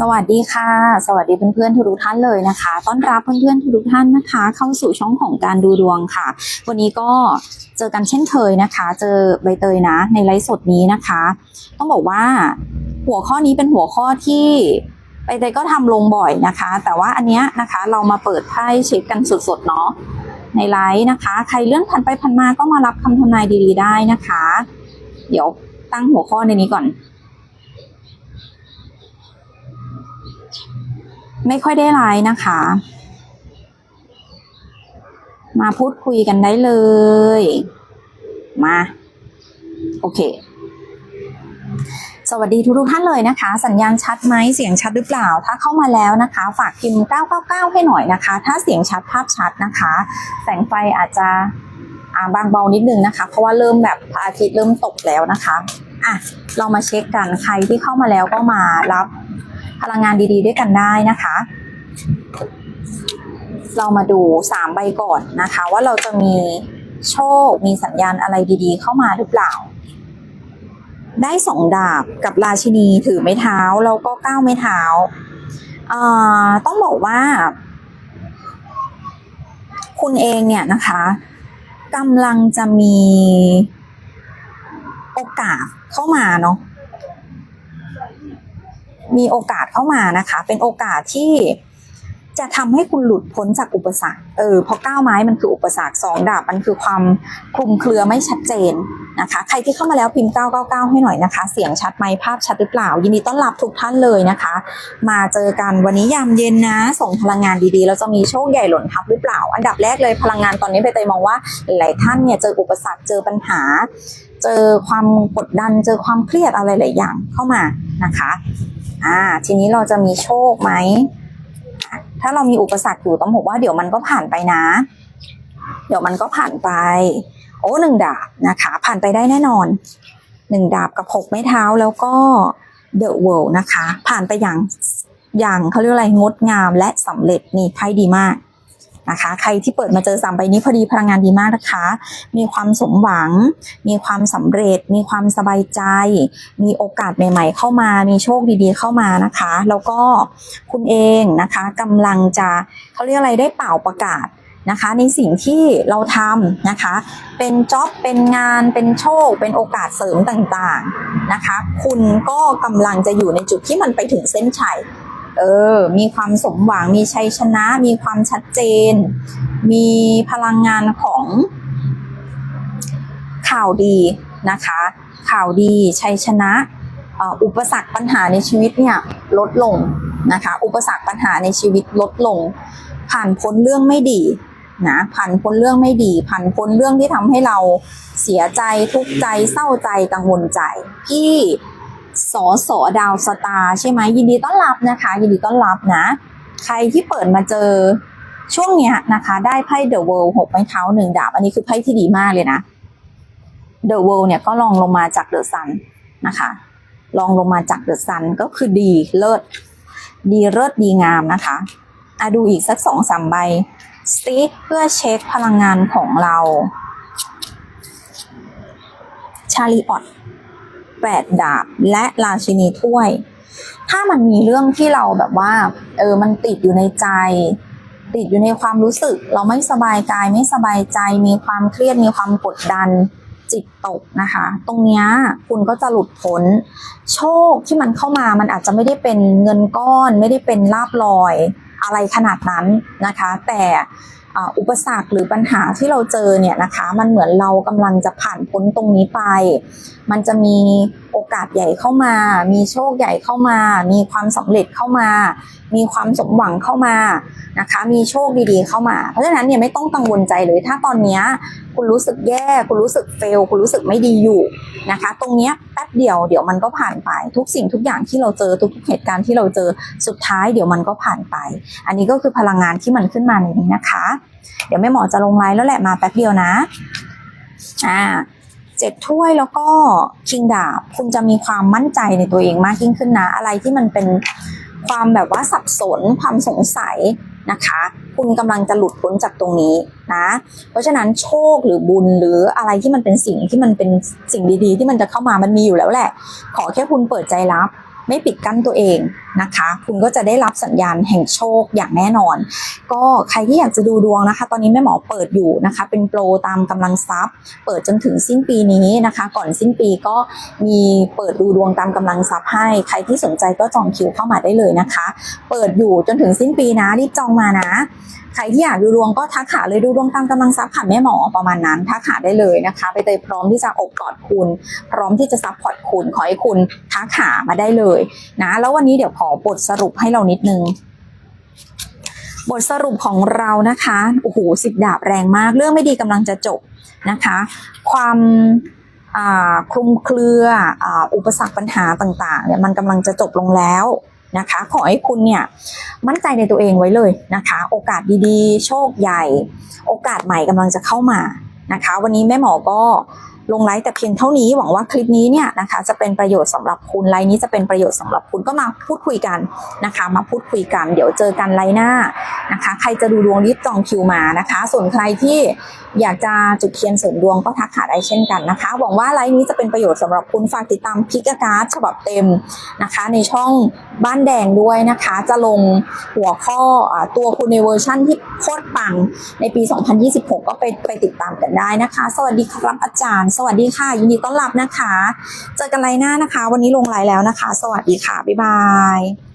สวัสดีค่ะ สวัสดีเพื่อนๆทุกท่านเลยนะคะ ต้อนรับเพื่อนๆทุกท่านนะคะ เข้าสู่ช่องของการดูดวงค่ะ วันนี้ก็เจอกันเช่นเคยนะคะ เจอใบเตยนะ ในไลฟ์สดนี้นะคะ ต้องบอกว่าหัวข้อนี้เป็นหัวข้อที่ใบเตยก็ทำลงบ่อยนะคะ แต่ว่าอันเนี้ยนะคะเรามาเปิดไพ่เช็คกันสดๆเนาะในไลฟ์นะคะ ใครเลื่อนผ่านไปผ่านมาก็มารับคำทำนายดีๆ ได้นะคะ เดี๋ยวตั้งหัวข้อในนี้ก่อน ไม่ค่อยได้ไลน์นะคะ มาพูดคุยกันได้เลย มา โอเค สวัสดีทุกทุกท่านเลยนะคะ สัญญาณชัดไหมเสียงชัดหรือเปล่า ถ้าเข้ามาแล้วนะคะ ฝากพิมพ์ 999 ให้หน่อยนะคะ ถ้าเสียงชัดภาพชัดนะคะ แสงไฟอาจจะบางเบานิดนึงนะคะ เพราะว่าเริ่มแบบพระอาทิตย์เริ่มตกแล้วนะคะอะเรามาเช็คกันใครที่เข้ามาแล้วก็มารับ พลังงานดีๆ ด้วยกันได้นะคะ เรามาดูสามใบก่อนนะคะ ว่าเราจะมีโชค มีสัญญาณอะไรดีๆ เข้ามาหรือเปล่า ได้สองดาบกับราชินีถือไม้เท้าแล้วก็ก้าวไม้เท้าอ่าต้องบอกว่า คุณเองเนี่ยนะคะกำลังจะมีโอกาสเข้ามาเนาะ มีโอกาสเข้ามานะคะ เป็นโอกาสที่จะทำให้คุณหลุดพ้นจากอุปสรรค เออ เพราะก้าวไม้มันคืออุปสรรคสองดาบมันคือความคลุมเครือไม่ชัดเจนนะคะ ใครที่เข้ามาแล้วพิมพ์ 999 ให้หน่อยนะคะ เสียงชัดไหมภาพชัดหรือเปล่า ยินดีต้อนรับทุกท่านเลยนะคะ มาเจอกันวันนี้ยามเย็นนะ ส่งพลังงานดีๆ เราจะมีโชคใหญ่หล่นทับหรือเปล่า อันดับแรกเลยพลังงานตอนนี้ใบเตยมองว่าหลายท่านเนี่ยเจออุปสรรคเจอปัญหา เจอความกดดัน เจอความเครียดอะไรหลายอย่างเข้ามานะคะ อ่า ทีนี้เราจะมีโชคไหม ถ้าเรามีอุปสรรคอยู่ต้องบอกว่าเดี๋ยวมันก็ผ่านไปนะ เดี๋ยวมันก็ผ่านไป โอ้หนึ่งดาบนะคะ ผ่านไปได้แน่นอนหนึ่งดาบกับหกไม้เท้าแล้วก็เดอะเวิลด์นะคะ ผ่านไปอย่างอย่างเขาเรียกอะไรงดงามและสำเร็จนี่ไพ่ดีมาก นะคะ ใครที่เปิดมาเจอสามใบนี้พอดีพลังงานดีมากนะคะ มีความสมหวัง มีความสำเร็จ มีความสบายใจ มีโอกาสใหม่ ๆ เข้ามา มีโชคดีๆเข้ามานะคะ แล้วก็คุณเองนะคะกำลังจะเขาเรียกอะไรได้เป่าประกาศนะคะในสิ่งที่เราทำนะคะ เป็นจ็อบเป็นงานเป็นโชค เป็นโอกาสเสริมต่างๆนะคะ คุณก็กำลังจะอยู่ในจุดที่มันไปถึงเส้นชัย เออ มีความสมหวัง มีชัยชนะ มีความชัดเจน มีพลังงานของข่าวดีนะคะ ข่าวดี ชัยชนะอุปสรรคปัญหาในชีวิตเนี่ยลดลงนะคะ อุปสรรคปัญหาในชีวิตลดลง ผ่านพ้นเรื่องไม่ดีนะผ่านพ้นเรื่องไม่ดีผ่านพ้นเรื่องที่ทำให้เราเสียใจทุกข์ใจเศร้าใจกังวลใจ พี่ สอสอดาวสตาใช่ไหมยินดีต้อนรับนะคะ ยินดีต้อนรับนะ ใครที่เปิดมาเจอช่วงเนี้ยนะคะ ได้ไพ่เดอะเวิลด์หกไม้เท้าหนึ่งดาบ อันนี้คือไพ่ที่ดีมากเลยนะเดอะเวิลด์เนี่ยก็ลองลงมาจากเดอะซันนะคะลองลงมาจากเดอะซันก็คือดีเลิศดีเลิศดีงามนะคะอะดูอีกสักสองสามใบสติเพื่อเช็คพลังงานของเรา ชาลีออต แปดดาบและราชินีถ้วย ถ้ามันมีเรื่องที่เราแบบว่า เออมันติดอยู่ในใจ ติดอยู่ในความรู้สึก เราไม่สบายกายไม่สบายใจ มีความเครียดมีความกดดันจิตตกนะคะ ตรงเนี้ยคุณก็จะหลุดพ้น โชคที่มันเข้ามามันอาจจะไม่ได้เป็นเงินก้อน ไม่ได้เป็นลาบลอยอะไรขนาดนั้นนะคะ แต่อุปสรรคหรือปัญหาที่เราเจอเนี่ยนะคะ มันเหมือนเรากำลังจะผ่านพ้นตรงนี้ไป มันจะมีโอกาสใหญ่เข้ามา มีโชคใหญ่เข้ามา มีความสำเร็จเข้ามา มีความสมหวังเข้ามานะคะ มีโชคดีๆเข้ามา เพราะฉะนั้นเนี่ยไม่ต้องกังวลใจเลย ถ้าตอนนี้คุณรู้สึกแย่ คุณรู้สึกเฟล คุณรู้สึกไม่ดีอยู่นะคะ ตรงเนี้ยแป๊บเดียวเดี๋ยวมันก็ผ่านไป ทุกสิ่งทุกอย่างที่เราเจอทุกเหตุการณ์ที่เราเจอสุดท้ายเดี๋ยวมันก็ผ่านไป อันนี้ก็คือพลังงานที่มันขึ้นมาในนี้นะคะเดี๋ยวแม่หมอจะลงไลน์แล้วแหละมาแป๊บเดียวนะ อ่าเจ็ดถ้วยแล้วก็คิงดาบคุณจะมีความมั่นใจในตัวเองมากยิ่งขึ้นนะ อะไรที่มันเป็นความแบบว่าสับสนความสงสัยนะคะ คุณกำลังจะหลุดพ้นจากตรงนี้นะ เพราะฉะนั้นโชคหรือบุญหรืออะไรที่มันเป็นสิ่งที่มันเป็นสิ่งดีๆ ที่มันจะเข้ามามันมีอยู่แล้วแหละ ขอแค่คุณเปิดใจรับ ไม่ปิดกั้นตัวเองนะคะ คุณก็จะได้รับสัญญาณแห่งโชคอย่างแน่นอน ก็ใครที่อยากจะดูดวงนะคะ ตอนนี้แม่หมอเปิดอยู่นะคะ เป็นโปรตามกำลังทรัพย์ เปิดจนถึงสิ้นปีนี้นะคะ ก่อนสิ้นปีก็มีเปิดดูดวงตามกำลังทรัพย์ให้ ใครที่สนใจก็จองคิวเข้ามาได้เลยนะคะ เปิดอยู่จนถึงสิ้นปีนะรีบจองมานะ ใครที่อยากดูดวงก็ทักหาเลยดูดวงตามกำลังทรัพย์ค่ะแม่หมอประมาณนั้นทักหาได้เลยนะคะ ไปเตยพร้อมที่จะอบกอดคุณ พร้อมที่จะซัพพอร์ตคุณขอให้คุณทักหามาได้เลยนะ แล้ววันนี้เดี๋ยวขอบทสรุปให้เรานิดนึงบทสรุปของเรานะคะโอ้โหสิบดาบแรงมาก เรื่องไม่ดีกำลังจะจบนะคะ ความคลุมเครือออุปสรรคปัญหาต่างๆเนี่ยมันกำลังจะจบลงแล้ว นะคะ ขอให้คุณเนี่ยมั่นใจในตัวเองไว้เลยนะคะ โอกาสดีๆ โชคใหญ่ โอกาสใหม่กำลังจะเข้ามานะคะ วันนี้แม่หมอก็ ลงไลฟ์แต่เพียงเท่านี้หวังว่าคลิปนี้เนี่ยนะคะจะเป็นประโยชน์สำหรับคุณไลฟ์นี้จะเป็นประโยชน์สำหรับคุณก็มาพูดคุยกันนะคะ มาพูดคุยกันเดี๋ยวเจอกันไลฟ์หน้านะคะ ใครจะดูดวงรีบจองคิวมานะคะ ส่วนใครที่อยากจะจุดเทียนเสริมดวงก็ทักหาได้เช่นกันนะคะ หวังว่าไลฟ์นี้จะเป็นประโยชน์สำหรับคุณฝากติดตามพิกาการ์ดฉบับเต็มนะคะ ในช่องบ้านแดงด้วยนะคะ จะลงหัวข้อตัวคุณในเวอร์ชั่นที่โคตรปังในปี 2026 ก็ไปไปติดตามกันได้นะคะ สวัสดีครับอาจารย์สวัสดีค่ะ ยินดีต้อนรับนะคะ เจอกันไลน์หน้านะคะ วันนี้ลงไลน์แล้วนะคะ สวัสดีค่ะ บ๊ายบาย